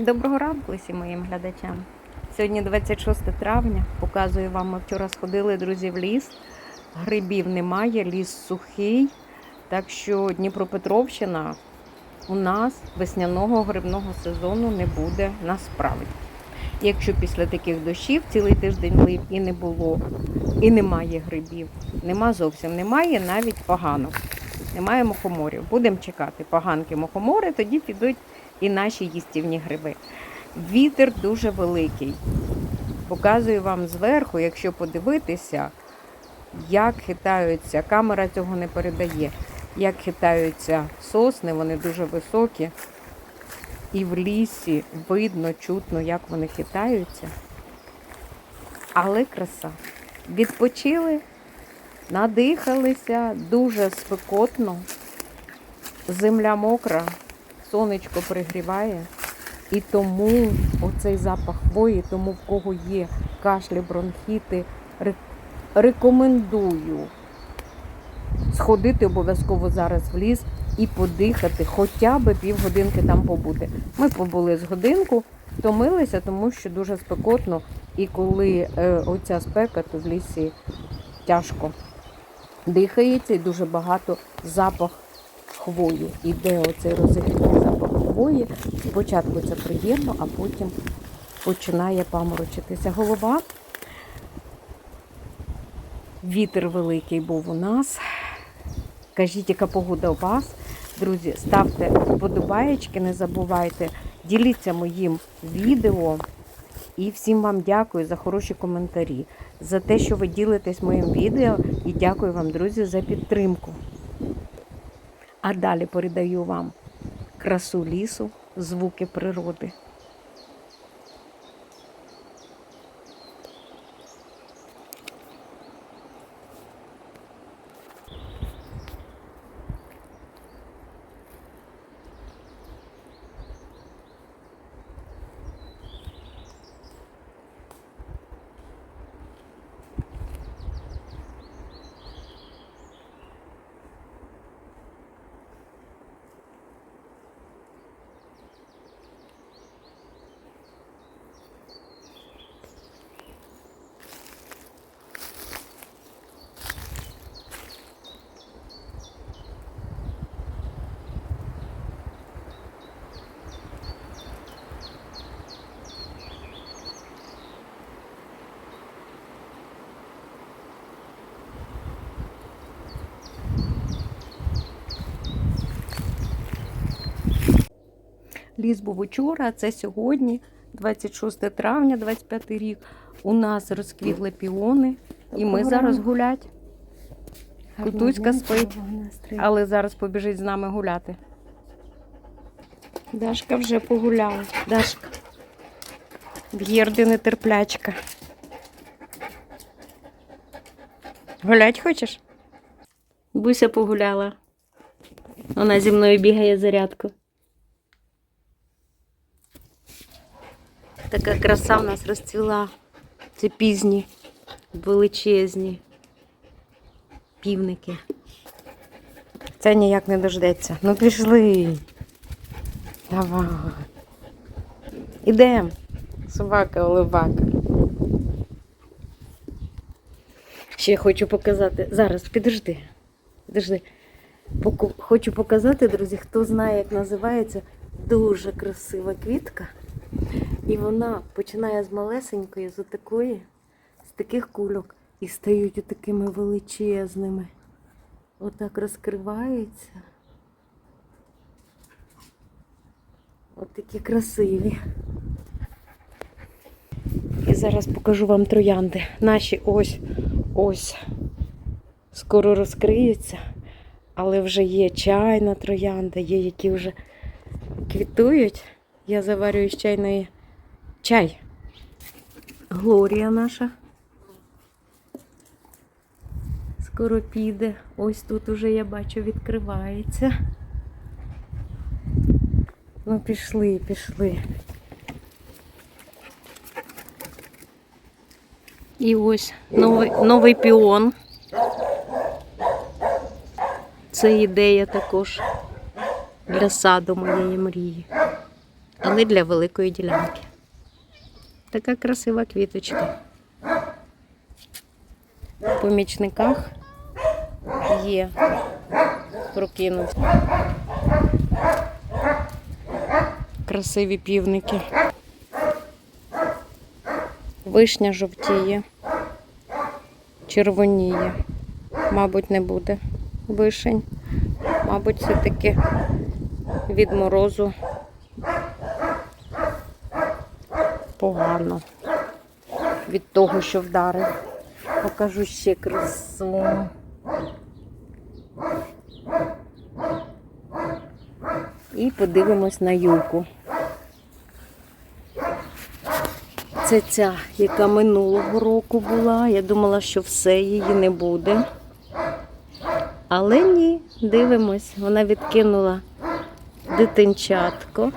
Доброго ранку усім моїм глядачам. Сьогодні 26 травня. Показую вам, ми вчора сходили, друзі, в ліс. Грибів немає, ліс сухий. Так що Дніпропетровщина у нас весняного грибного сезону не буде насправді. Якщо після таких дощів цілий тиждень лив і не було, і немає грибів, нема зовсім немає, навіть поганок. Немає мухоморів. Будемо чекати поганки мухомори, тоді підуть і наші їстівні гриби. Вітер дуже великий. Показую вам зверху, якщо подивитися, як хитаються, камера цього не передає, як хитаються сосни, вони дуже високі. І в лісі видно, чутно, як вони хитаються. Але краса. Відпочили, надихалися, дуже спекотно, земля мокра, сонечко пригріває. І тому оцей запах хвої, тому в кого є кашлі, бронхіти, рекомендую сходити обов'язково зараз в ліс і подихати, хоча б півгодинки там побути. Ми побули з годинку, втомилися, тому що дуже спекотно, і коли е, оця спека, то в лісі тяжко дихається і дуже багато запах хвої. Іде оцей розігрітий хвої. Спочатку це приємно, а потім починає паморочитися голова. Вітер великий був у нас. Кажіть, яка погода у вас. Друзі, ставте вподобаєчки, не забувайте, діліться моїм відео. І всім вам дякую за хороші коментарі, за те, що ви ділитесь моїм відео. І дякую вам, друзі, за підтримку. А далі передаю вам красу лісу, звуки природи. Ліс був учора, а це сьогодні, 26 травня, 25 рік. У нас розквітли піони, і ми зараз гулять. Кутузька спить, але зараз побіжить з нами гуляти. Дашка вже погуляла. Дашка. В Єрди нетерплячка. Гулять хочеш? Буся погуляла. Вона зі мною бігає зарядку. Така краса в нас розцвіла. Це пізні, величезні півники. Це ніяк не дождеться. Ну пішли. Давай. Ідем. Собака, оливака. Ще хочу показати. Зараз, підожди. Підожди. Хочу показати, друзі, хто знає, як називається дуже красива квітка. І вона починає з малесенької, з отакої, з таких кульок, і стають такими величезними. Отак розкривається. От такі красиві. І зараз покажу вам троянди. Наші ось ось скоро розкриються, але вже є чайна троянда, є які вже квітують. Я заварюю з чайної чай. Глорія наша. Скоро піде. Ось тут уже я бачу відкривається. Ну, пішли, пішли. І ось новий, новий піон. Це ідея також для саду моєї мрії. але для великої ділянки. Така красива квіточка. В помічниках є прокинуть. Красиві півники. Вишня жовтіє, червоніє. Мабуть, не буде вишень. Мабуть, все-таки від морозу погано. Від того, що вдарив. Покажу ще красу. І подивимось на юку. Це ця, яка минулого року була. Я думала, що все її не буде. Але ні, дивимось, вона відкинула дитинчатко.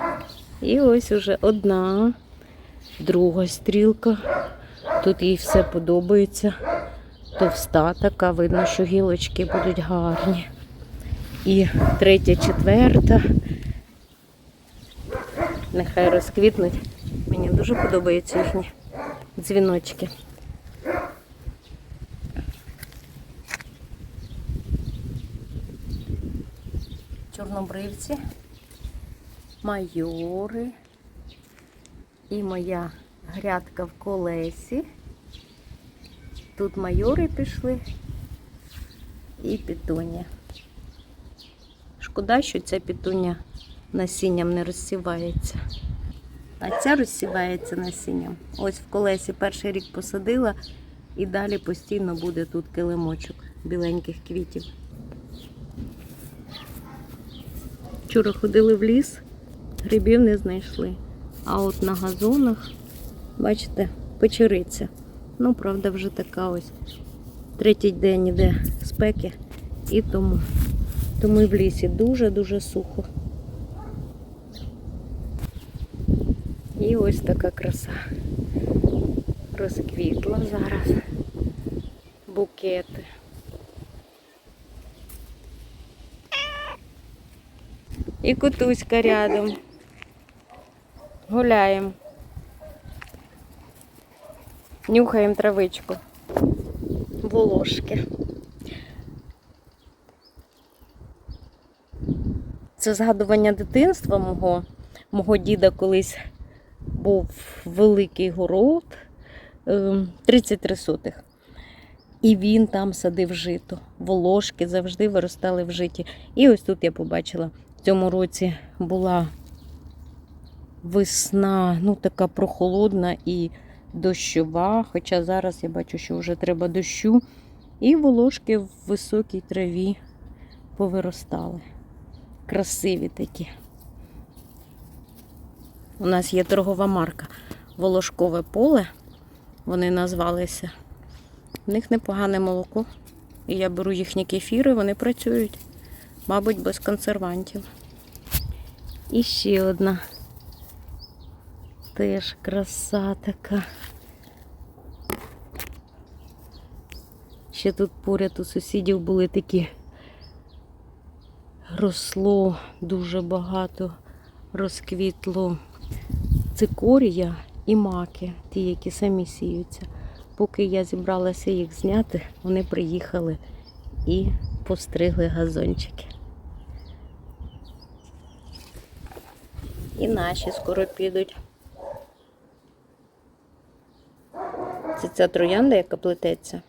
І ось уже одна, друга стрілка. Тут їй все подобається. Товста така, видно, що гілочки будуть гарні. І третя, четверта. Нехай розквітнуть. Мені дуже подобаються їхні дзвіночки. Чорнобривці, майори і моя грядка в колесі. Тут майори пішли і пітуня. Шкода, що ця пітуня насінням не розсівається. А ця розсівається насінням. Ось в колесі перший рік посадила і далі постійно буде тут килимочок біленьких квітів. Вчора ходили в ліс, грибів не знайшли. А от на газонах, бачите, печериця. Ну, правда, вже така ось третій день іде спеки і тому. Тому і в лісі дуже-дуже сухо. І ось така краса. Розквітла зараз. Букети. І кутуська рядом. Гуляємо. Нюхаємо травичку. Волошки. Це згадування дитинства мого. Мого діда колись був великий город, ем, 33 сотих. І він там садив жито. Волошки завжди виростали в житі. І ось тут я побачила, в цьому році була весна, ну така прохолодна і дощова. Хоча зараз я бачу, що вже треба дощу. І волошки в високій траві повиростали. Красиві такі. У нас є торгова марка Волошкове поле. Вони назвалися. В них непогане молоко. І я беру їхні кефіри, вони працюють, мабуть, без консервантів. І ще одна. Теж краса така. Ще тут поряд у сусідів були такі. Росло дуже багато, розквітло цикорія і маки, ті, які самі сіються. Поки я зібралася їх зняти, вони приїхали і постригли газончики. І наші скоро підуть. Ця троянда, яка плететься.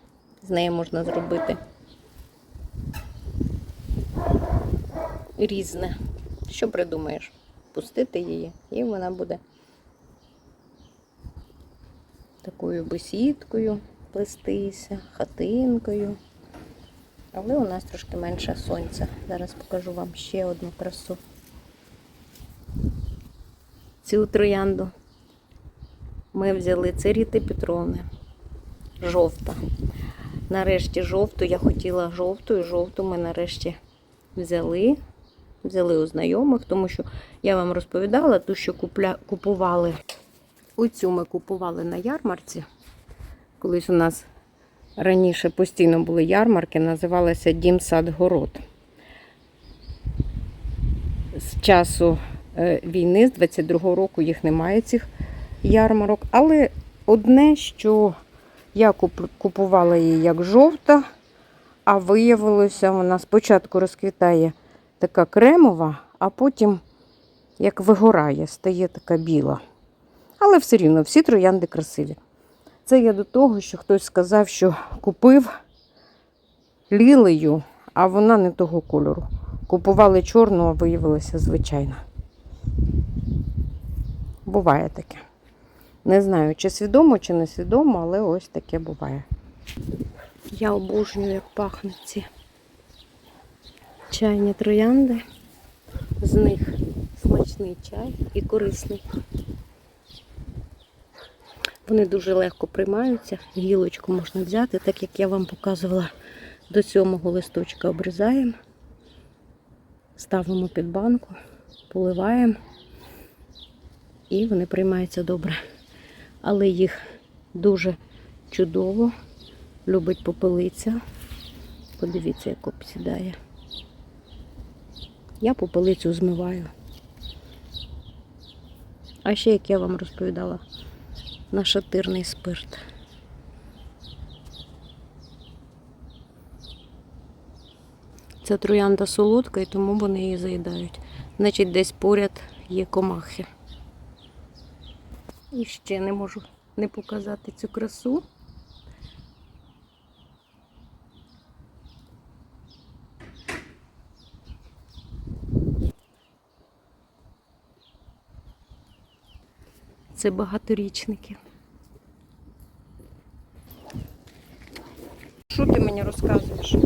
З неї можна зробити різне. Що придумаєш? Пустити її, і вона буде такою бесідкою плестися, хатинкою. Але у нас трошки менше сонця. Зараз покажу вам ще одну красу. Цю троянду ми взяли це Ріти Петровни. Жовта. Нарешті жовту я хотіла жовту, і жовту ми нарешті взяли. Взяли у знайомих, тому що я вам розповідала, ту, що купля... купували. Оцю ми купували на ярмарці. Колись у нас раніше постійно були ярмарки, називалася Дім Сад Город. З часу е, війни, з 22-го року їх немає цих ярмарок. Але одне, що я купувала її як жовта, а виявилося, вона спочатку розквітає така кремова, а потім як вигорає, стає така біла. Але все рівно всі троянди красиві. Це я до того, що хтось сказав, що купив лілею, а вона не того кольору. Купували чорну, а виявилася звичайна. Буває таке. Не знаю, чи свідомо, чи не свідомо, але ось таке буває. Я обожнюю, як пахнуть ці чайні троянди. З них смачний чай і корисний. Вони дуже легко приймаються. Гілочку можна взяти, так як я вам показувала, до сьомого листочка обрізаємо, ставимо під банку, поливаємо і вони приймаються добре. Але їх дуже чудово любить попелиця. Подивіться, як обсідає. Я попелицю змиваю. А ще, як я вам розповідала, нашатирний спирт. Ця троянда солодка і тому вони її заїдають. Значить, десь поряд є комахи. І ще не можу не показати цю красу. Це багаторічники. Що ти мені розказуєш?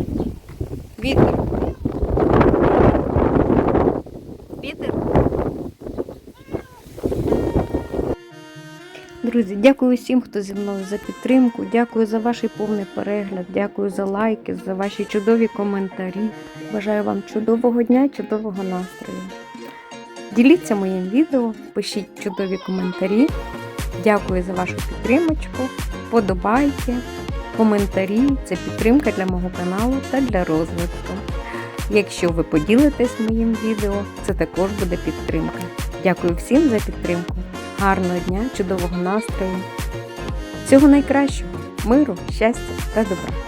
Вітер. Вітер. Друзі, дякую всім, хто зі мною за підтримку. Дякую за ваш повний перегляд. Дякую за лайки, за ваші чудові коментарі. Бажаю вам чудового дня, чудового настрою. Діліться моїм відео, пишіть чудові коментарі. Дякую за вашу підтримочку. Подобайте, коментарі. Це підтримка для мого каналу та для розвитку. Якщо ви поділитесь моїм відео, це також буде підтримка. Дякую всім за підтримку. Гарного дня, чудового настрою. Всього найкращого, миру, щастя та добра.